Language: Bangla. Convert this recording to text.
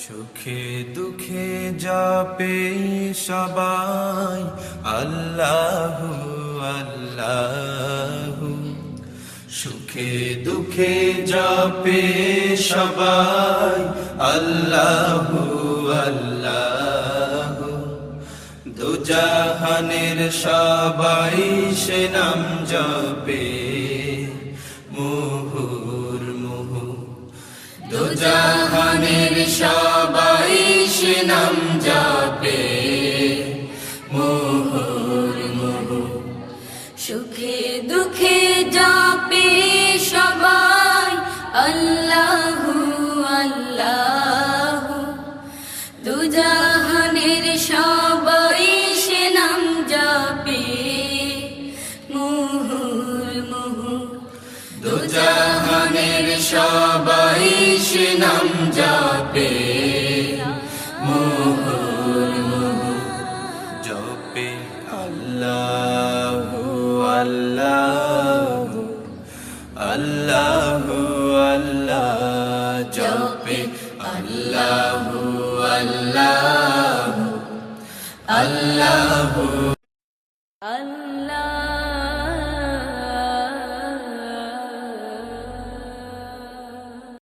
সুখে দুঃখে যাবে সবাই। আল্লাহ আল্লাহ। সুখে দুঃখে যাবে সবাই, আল্লাহ আল্লাহ। দুজাহানের সবাই সে নাম যাবে মুহুর মুহু। দুজাহানের সবাই সে নাম যাবে মোহর মোহ। সুখে দুঃখে দুজাহানের সবাই সে নাম যাবে মোহর মোহ জপে আল্লাহ আল্লাহ আল্লাহ আল্লাহ জপে। আল্লাহ আল্লাহ। আল্লাহ